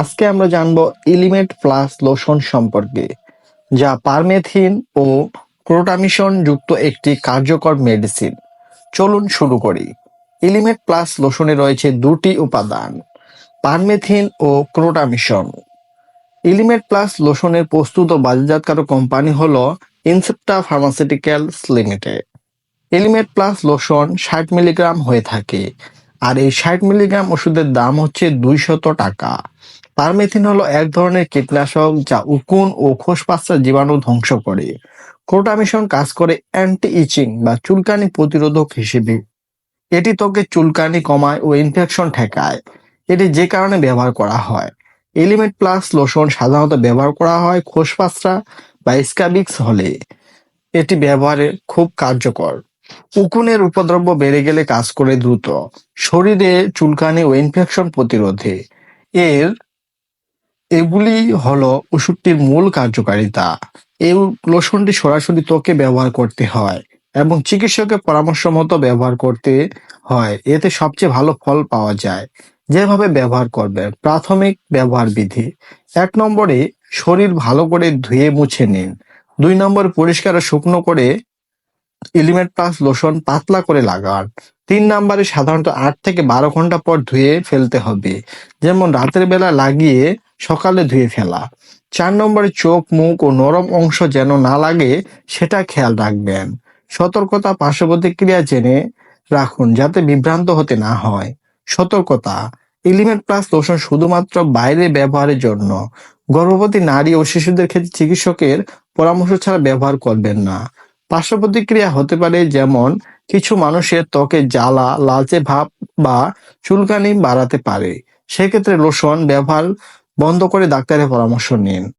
আজকে আমরা জানব ইলিমেট প্লাস লোশন সম্পর্কে, যা পারমেথিন ও ক্রোটামিশন যুক্ত একটি কার্যকর মেডিসিন। চলুন শুরু করি। ইলিমেট প্লাস লোশনে রয়েছে দুটি উপাদান, পারমেথিন ও ক্রোটামিশন। ইলিমেট প্লাস লোশনের প্রস্তুত ও বাজারজাতকারক কোম্পানি হলো Incepta pharmaceuticals limited. Elimate plus lotion ষাট মিলিগ্রাম হয়ে থাকে, আর এই ষাট মিলিগ্রাম ওষুধের দাম হচ্ছে দুইশত টাকা। পারমেথিন হলো এক ধরনের কীটনাশক যা উকুন ও খোসপাসরা জীবাণু ধ্বংস করে। ক্রোটামিশন কাজ করে অ্যান্টি ইচিং বা চুলকানি প্রতিরোধক হিসেবে। এটি ত্বকে চুলকানি কমায় ও ইনফেকশন ঠেকায়। এটি যে কারণে ব্যবহার করা হয়। এলিমেন্ট প্লাস লোশন সাধারণত ব্যবহার করা হয় খোসপাসরা বা স্ক্যাবিক্স হলে। এটি ব্যবহারে খুব কার্যকর। উকুনের উপদ্রব বেড়ে গেলে কাজ করে দ্রুত। শরীরে চুলকানি ও ইনফেকশন প্রতিরোধে। এর এগুলি হলো ওষুধটির মূল কার্যকারিতা। এই লোশনটি সরাসরি ত্বকে ব্যবহার করতে হয় এবং চিকিৎসকের পরামর্শ মতো ব্যবহার করতে হয়। এতে সবচেয়ে ভালো ফল পাওয়া যায়। যেভাবে ব্যবহার করবেন প্রাথমিক ব্যবহার বিধি। এক নম্বরে, শরীর ভালো করে ধুয়ে মুছে নিন। দুই নম্বর, পরিষ্কার শুকনো করে এলিমেন্ট প্লাস লোশন পাতলা করে লাগান। তিন নম্বরে, সাধারণত আট থেকে বারো ঘণ্টা পর ধুয়ে ফেলতে হবে। যেমন, রাতের বেলা লাগিয়ে সকালে ধুয়ে ফেলা। চার নম্বরে চোখ, মুখ ও নরম অংশ যেন না লাগে, সেটা খেয়াল রাখবেন। সতর্কতা পার্শ্ব প্রতিক্রিয়া জেনে রাখুন যাতে বিভ্রান্ত হতে না হয়। সতর্কতা এলিমেন্ট প্লাস লোশন শুধুমাত্র বাইরে ব্যবহারের জন্য। গর্ভবতী নারী ও শিশুদের ক্ষেত্রে চিকিৎসকের পরামর্শ ছাড়া ব্যবহার করবেন না। পার্শ্ব প্রতিক্রিয়া হতে পারে যেমন, কিছু মানুষের ত্বকে জ্বালা, লালচে ভাব বা চুলকানি বাড়াতে পারে। সেক্ষেত্রে লোশন ব্যবহার বন্ধ করে ডাক্তারের পরামর্শ নিন।